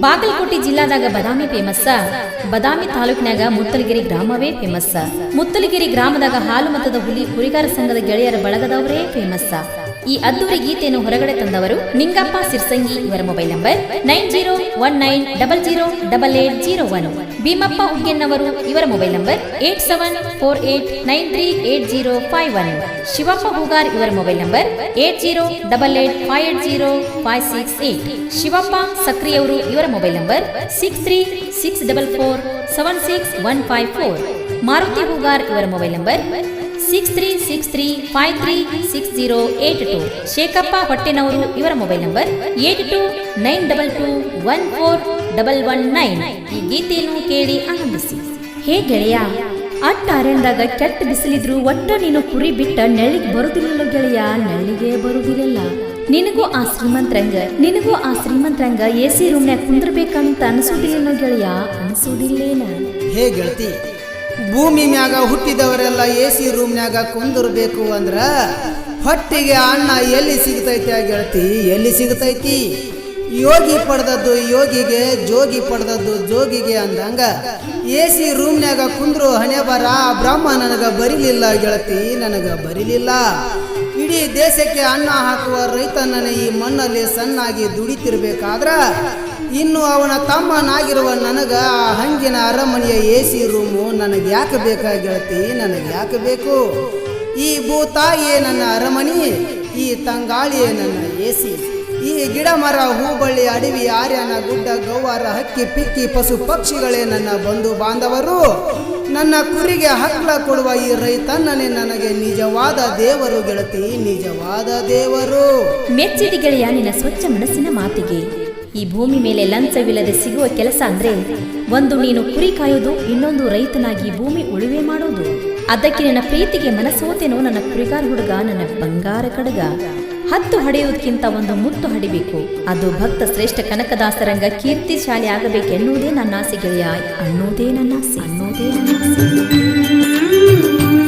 ಬಾಗಲಕೋಟೆ ಜಿಲ್ಲಾದಾಗ ಬದಾಮಿ ಫೇಮಸ್ಸ ಬದಾಮಿ ತಾಲೂಕಿನಾಗ ಮುತ್ತಲಗಿರಿ ಗ್ರಾಮವೇ ಫೇಮಸ್ಸ ಮುತ್ತಲಗಿರಿ ಗ್ರಾಮದಾಗ ಹಾಲು ಮತದ ಹುಲಿ ಕುರಿಗಾರ ಸಂಘದ ಗೆಳೆಯರ ಬಳಗದವರೇ ಫೇಮಸ್ಸ ಈ ಅದ್ದೂರಿ ಗೀತೆಯನ್ನು ಹೊರಗಡೆ ತಂದವರು ನಿಂಗಪ್ಪ ಸಿರ್ಸಂಗಿ ಇವರ mobile number nine zero one nine double zero double eight zero one. Bheemappa ಹುಗ್ಗೆನ್ನವರು ಇವರ mobile number eight seven four eight nine three eight zero five one. Shivappa Hoogar ಇವರ mobile number eight zero double eight five eight zero five six eight. Shivappa ಸಕ್ರಿಯವರು ಇವರ mobile number six three six double four seven six one five four. Maruti Hoogar ಇವರ mobile number six three six three five three six zero eight two Shekhappa ಹೊಟ್ಟೆನವರು ಇವರ mobile number eight two nine double two one four double one nine ಈ ಗೀತೆಯನ್ನು ಕೇಳಿ ಆನಂದಿಸಿ. ಹೇ ಗೆಳೆಯ ಅಟ್ಟ ಅರಣ್ಯದಾಗ ಕೆಟ್ಟ ಬಿಸಿಲಿದ್ರು ಒಟ್ಟ ನೀನು ಕುರಿ ಬಿಟ್ಟ ನೆಳ್ಳಿಗೆ ಬರುದಿಲ್ಲ ಗೆಳೆಯ, ನೆಳ್ಳಿಗೆ ಬರುದಿಲ್ಲ ನಿನಗೂ ಆ ಶ್ರೀಮಂತರಂಗ, ನಿನಗೂ ಆ ಶ್ರೀಮಂತರಂಗ ಎ ಸಿ ರೂಮ್ನ್ಯಾಗ ಕುಂದ್ರಬೇಕಂತ ಅನ್ಸುದಿಲ್ಲ ಗೆಳೆಯ? ಅನಿಸೋದಿಲ್ಲೇನ? ಹೇ ಗೆಳತಿ ಭೂಮಿ ಮ್ಯಾಗ ಹುಟ್ಟಿದವರೆಲ್ಲ ಎ ಸಿ ರೂಮ್ನ್ಯಾಗ ಕುಂದಿರ್ಬೇಕು ಅಂದ್ರ ಹೊಟ್ಟಿಗೆ ಅನ್ನ ಎಲ್ಲಿ ಸಿಗ್ತೈತಿ ಆ ಗೆಳತಿ ಎಲ್ಲಿ ಸಿಗ್ತೈತಿ? ಯೋಗಿ ಪಡೆದದ್ದು ಯೋಗಿಗೆ, ಜೋಗಿ ಪಡೆದದ್ದು ಜೋಗಿಗೆ ಅಂದಂಗ ಎ ಸಿ ರೂಮ್ನ್ಯಾಗ ಕುಂದ್ರು ಹಣೆ ಬರ, ಬ್ರಹ್ಮ ನನಗ ಬರಿಲಿಲ್ಲ ಗೆಳತಿ ನನಗ ಬರಿಲಿಲ್ಲ. ಇಡೀ ದೇಶಕ್ಕೆ ಅನ್ನ ಹಾಕುವ ರೈತನನ್ನ ಈ ಮಣ್ಣಲ್ಲಿ ಸಣ್ಣಾಗಿ ದುಡಿತಿರ್ಬೇಕಾದ್ರ ಇನ್ನು ಅವನ ತಮ್ಮನಾಗಿರುವ ನನಗೆ ಆ ಹಂಗಿನ ಅರಮನೆಯ ಎ ಸಿ ರೂಮು ನನಗೆ ಯಾಕೆ ಬೇಕಾಗಿಳತಿ ನನಗೆ ಯಾಕೆ ಬೇಕು? ಈ ಭೂತಾಯಿಯೇ ನನ್ನ ಅರಮನೆ, ಈ ತಂಗಾಳಿಯೇ ನನ್ನ ಎ ಸಿ ಈ ಗಿಡ ಮರ, ಹೂಬಳ್ಳಿ, ಅಡವಿ, ಆರ್ಯನ ಗುಡ್ಡ, ಗೌವಾರ, ಹಕ್ಕಿ, ಪಿಕ್ಕಿ, ಪಶು ಪಕ್ಷಿಗಳೇ ನನ್ನ ಬಂಧು ಬಾಂಧವರು. ನನ್ನ ಕುರಿಗೆ ಹಕ್ಕಳ ಕೊಡುವ ಈ ರೈತನನೇ ನನಗೆ ನಿಜವಾದ ದೇವರು ಗೆಳತಿ, ನಿಜವಾದ ದೇವರು. ಮೆಚ್ಚಿದ ಗೆಳೆಯ ನಿನ್ನ ಸ್ವಚ್ಛ ಮನಸ್ಸಿನ ಮಾತಿಗೆ. ಈ ಭೂಮಿ ಮೇಲೆ ಲಂಚವಿಲ್ಲದೆ ಸಿಗುವ ಕೆಲಸ ಅಂದ್ರೆ ಒಂದು ನೀನು ಕುರಿ ಕಾಯೋದು, ಇನ್ನೊಂದು ರೈತನಾಗಿ ಭೂಮಿ ಉಳುವೆ ಮಾಡೋದು. ಅದಕ್ಕೆ ನನ್ನ ಪ್ರೀತಿಗೆ ಮನಸೋತೇನೋ ನನ್ನ ಕುರಿಗಾರ ಹುಡುಗ, ನನ್ನ ಬಂಗಾರ ಕಡಗ. ಹತ್ತು ಹಡೆಯುವುದಕ್ಕಿಂತ ಒಂದು ಮುತ್ತು ಹಡಿಬೇಕು. ಅದು ಭಕ್ತ ಶ್ರೇಷ್ಠ ಕನಕದಾಸರಂಗ ಕೀರ್ತಿಶಾಲಿ ಆಗಬೇಕೆನ್ನುವುದೇ ನನ್ನ ಆಸೆ, ಗೆಳೆಯ. ಅನ್ನೋದೇ ನನ್ನ ಆಸೆ. ಅನ್ನೋದೇ ನನ್ನ ಆಸೆ.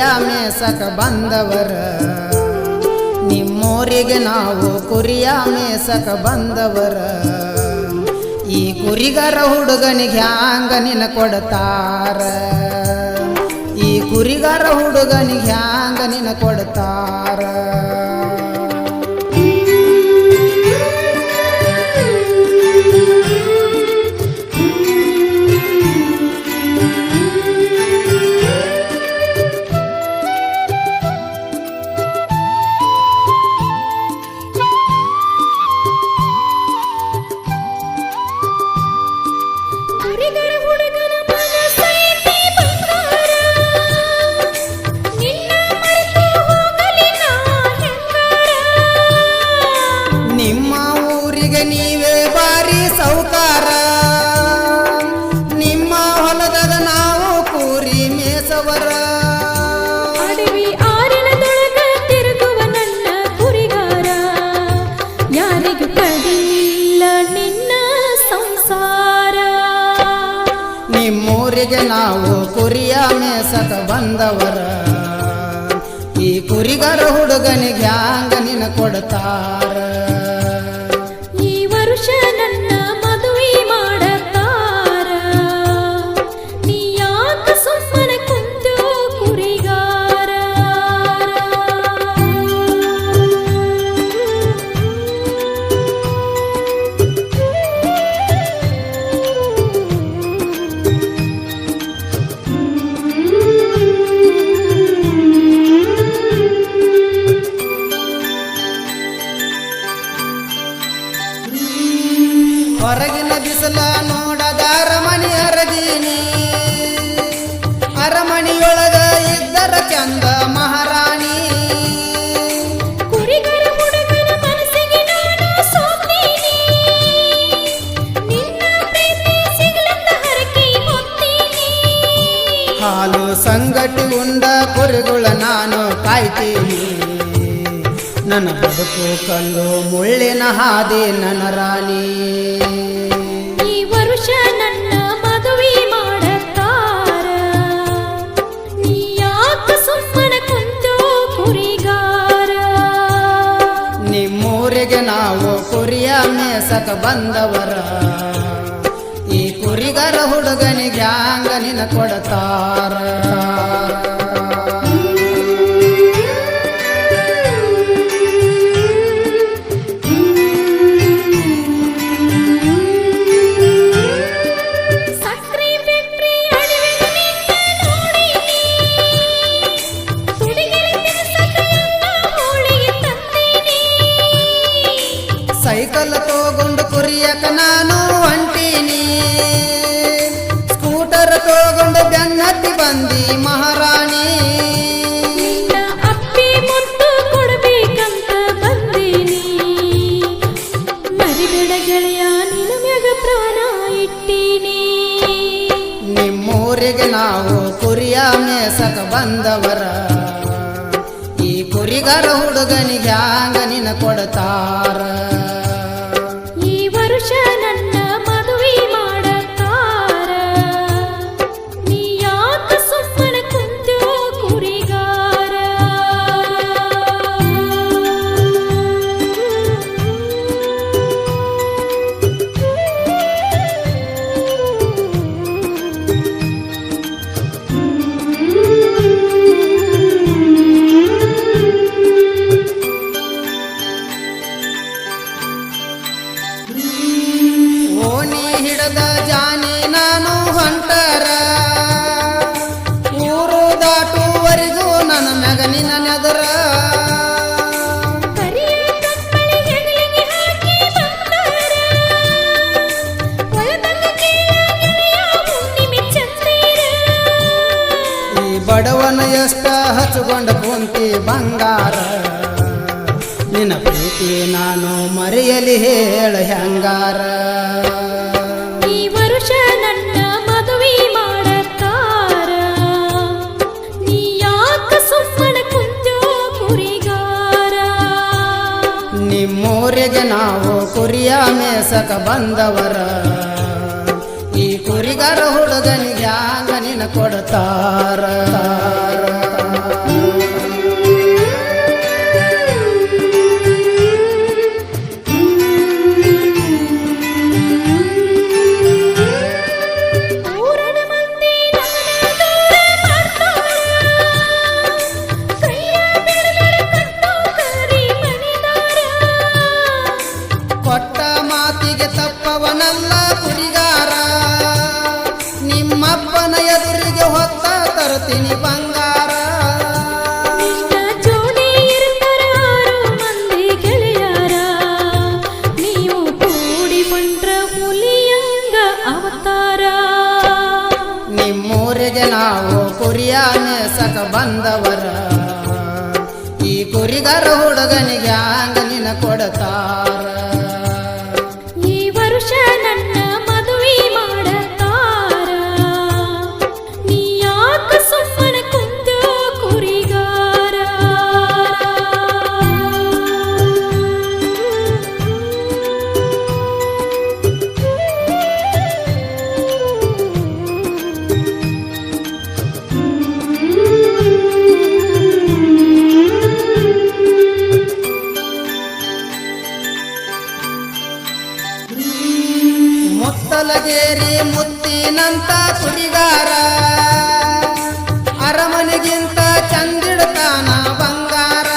ಕುರಿಯ ಮೇಸಕ ಬಂದವರ. ನಿಮ್ಮೋರಿಗೆ ನಾವು ಕುರಿಯ ಮೇಸಕ ಬಂದವರ. ಈ ಕುರಿಗರ ಹುಡುಗನಿಗೆ ಹ್ಯಾಂಗ ನಿನ ಕೊಡ್ತಾರ? ಈ ಕುರಿಗರ ಹುಡುಗನಿಗೆ ಹ್ಯಾಂಗ ನಿನ ಕೊಡ್ತಾರ? ನಾವು ಕುರಿಯ ಮೇಸಕ ಬಂದವರ. ಈ ಕುರಿಗರ ಹುಡುಗನಿಗೆ ಹ್ಯಾಂಗ ನಿನ ಕೊಡ್ತಾರ? ಕಾಯ್ತೀನಿ ನನ್ನ ಬದುಕು ಕಲ್ಲು ಮುಳ್ಳಿನ ಹಾದಿ ನನ್ನ ರಾಣಿ. ಈ ವರುಷ ನನ್ನ ಮದುವೆ ಮಾಡುತ್ತಾರ. ನೀ ಯಾಕ ಸುಮ್ಮನ ಕುಂತು ಕುರಿಗಾರ? ನಿಮ್ಮೂರಿಗೆ ನಾವು ಕುರಿಯ ಮೇಸಕ ಬಂದವರ. ಈ ಕುರಿಗರ ಹುಡುಗನಿಗೆ ಹ್ಯಾಂಗ ನಿನ ಕೊಡತಾರ. ಮ್ಯಾಗ ಪ್ರಾಣ ಇಟ್ಟೀನಿ. ನಿಮ್ಮೂರಿಗೆ ನಾವು ಕುರಿಯ ಮೇಸಕ ಬಂದವರ. ಈ ಕುರಿಗರ ಹುಡುಗನಿಗೆ ಹ್ಯಾಂಗ ನಿನ ಕೊಡತಾರ. ಹಚ್ಕೊಂಡ ಕುಂತಿ ಬಂಗಾರ. ನಿನ್ನ ಪ್ರೀತಿ ನಾನು ಮರೆಯಲಿ ಹೇಳ ಹೆಂಗಾರ. ಈ ವರುಷ ನನ್ನ ಮದುವೆ ಮಾಡತಾರ ನೀ ಯಾಕ ಸುಮ್ಮನ ಕುಂತು ಕುರಿಗಾರ? ನಿಮ್ಮೂರಿಗೆ ನಾವು ಕುರಿಯ ಮೇಸಕ ಬಂದವರ. ಈ ಕುರಿಗರ ಹುಡುಗನಿಗೆ ಕೊಡ್ತಾರ. ಅವತಾರ. ನಿಮ್ಮೂರಿಗೆ ನಾವು ಕುರಿಯ ಮೇಸಕ ಬಂದವರ. ಈ ಕುರಿಗರ ಹುಡುಗನಿಗೆ ಆಂಗಲಿನ ಕೊಡತಾರ. ಮುತ್ತಿನಂತ ಕುರಿಗಾರ. ಅರಮನೆಗಿಂತ ಚಂದಿಡ್ತಾನ ಬಂಗಾರ.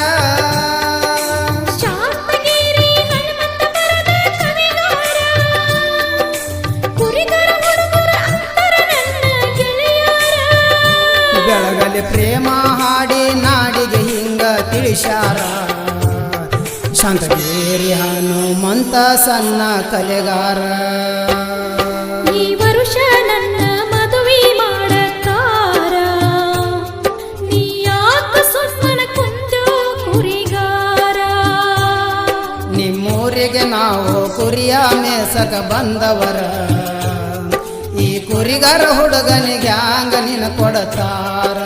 ಬೆಳಗಲಿ ಪ್ರೇಮ ಹಾಡಿ ನಾಡಿಗೆ ಹಿಂಗ ತಿಳಿಸ್ಯಾರ. ಶಾಂತಗೇರಿ ಹನುಮಂತ ಸಣ್ಣ ಕಲೆಗಾರ. ಮೇಸಕ ಬಂದವರ. ಈ ಕುರಿಗರ ಹುಡುಗನಿಗೆ ಆಂಗನಿನ ನಿನ ಕೊಡತಾರ.